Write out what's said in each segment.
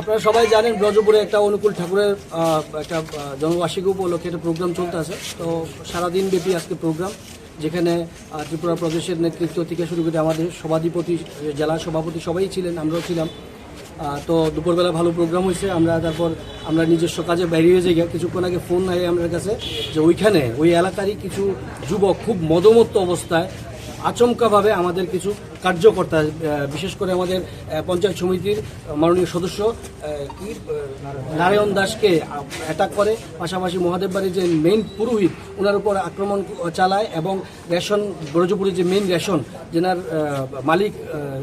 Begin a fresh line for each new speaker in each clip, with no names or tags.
আপনারা সবাই জানেন ব্রজপুরে একটা অনুকূল ঠাকুরের একটা জন্মবার্ষিকী উপলক্ষে একটা প্রোগ্রাম চলতে আছে। তো সারাদিন ব্যাপী আজকে প্রোগ্রাম, যেখানে ত্রিপুরা প্রদেশের নেতৃত্ব থেকে শুরু করে আমাদের সভাধিপতি, জেলা সভাপতি সবাই ছিলেন, আমরাও ছিলাম। তো দুপুরবেলা ভালো প্রোগ্রাম হয়েছে, আমরা তারপর আমরা নিজস্ব কাজে বেরিয়ে যাই। কিছুক্ষণ আগে ফোন নাই আমাদের কাছে যে ওইখানে, ওই এলাকারই কিছু যুবক খুব মদমত্ত অবস্থায় আচমকাভাবে আমাদের কিছু কার্যকর্তা বিশেষ করে আমাদের পঞ্চায়েত সমিতির মাননীয় সদস্য নারায়ণ দাসকে অ্যাটাক করে। পাশাপাশি মহাদেব বাড়ির যে মেইন পুরোহিত ওনার উপর আক্রমণ চালায় এবং রেশন, ব্রজপুরের যে মেইন রেশন, যেনার মালিক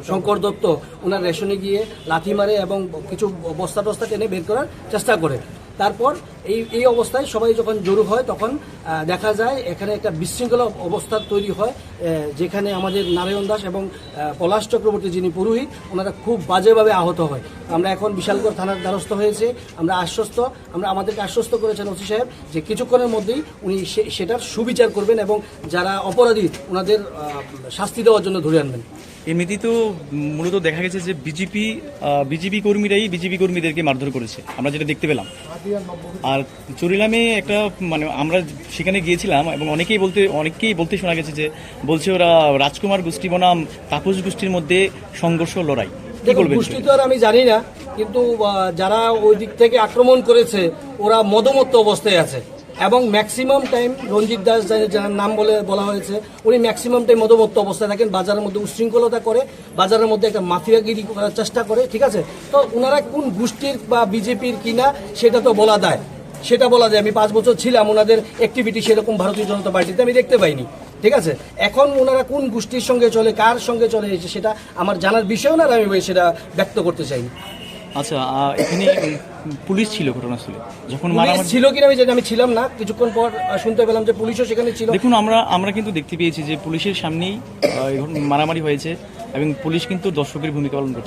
শঙ্কর দত্ত ওনার রেশনে গিয়ে লাথি মারে এবং কিছু বস্তা টস্তা টেনে বের করার চেষ্টা করে। তারপর এই এই অবস্থায় সবাই যখন জড়ো হয়, তখন দেখা যায় এখানে একটা বিশৃঙ্খলা অবস্থা তৈরি হয় যেখানে আমাদের নারায়ণ দাস এবং পলাশ চক্রবর্তী যিনি পুরোহিত, ওনারা খুব বাজেভাবে আহত হয়। আমরা এখন বিশালগড় থানার দ্বারস্থ হয়েছে, আমরা আশ্বস্ত, আমরা আমাদেরকে আশ্বস্ত করেছেন ওসি সাহেব যে কিছুক্ষণের মধ্যেই উনি সেটার সুবিচার করবেন এবং যারা অপরাধী, ওনাদের শাস্তি দেওয়ার জন্য ধরে আনবেন।
এমনিতেই তো মূলত দেখা গেছে যে বিজেপি বিজেপি কর্মীরাই বিজেপি কর্মীদেরকে মারধর করেছে আমরা যেটা দেখতে পেলাম। আর চুরিলামে একটা মানে আমরা সেখানে গিয়েছিলাম এবং অনেকেই বলতে অনেকেই বলতে শোনা গেছে যে বলছে ওরা রাজকুমার গোষ্ঠী বনাম তাপস গোষ্ঠীর মধ্যে সংঘর্ষ লড়াই।
গোষ্ঠী তো আর আমি জানি না কিন্তু যারা ওই দিক থেকে আক্রমণ করেছে ওরা মদমত্ত অবস্থায় আছে। এবং ম্যাক্সিমাম টাইম রঞ্জিত দাস যার নাম বলে বলা হয়েছে, উনি ম্যাক্সিমাম টাইম মদমত্ত অবস্থায় থাকেন, বাজারের মধ্যে উশৃঙ্খলতা করে, বাজারের মধ্যে একটা মাফিয়াগিরি করার চেষ্টা করে, ঠিক আছে? তো ওনারা কোন গোষ্ঠীর বা বিজেপির কিনা সেটা তো বলা দেয় সেটা বলা যায়। আমি পাঁচ বছর ছিলাম ওনাদের অ্যাক্টিভিটি সেরকম ভারতীয় জনতা পার্টিতে আমি দেখতে পাইনি, ঠিক আছে? এখন ওনারা কোন গোষ্ঠীর সঙ্গে চলে, কার সঙ্গে চলে এসে সেটা আমার জানার বিষয় না, আমি সেটা ব্যক্ত করতে চাই
আচ্ছা এখানে পুলিশ ছিল ঘটনাস্থলে। যখন মারামারি
ছিল কিনা আমি জানি আমি ছিলাম না। কিছুক্ষণ পর শুনতে পেলাম যে পুলিশও সেখানে ছিল।
দেখুন আমরা আমরা কিন্তু দেখতে পেয়েছি যে পুলিশের সামনেই মারামারি হয়েছে এবং পুলিশ কিন্তু দর্শকের ভূমিকা পালন করছে।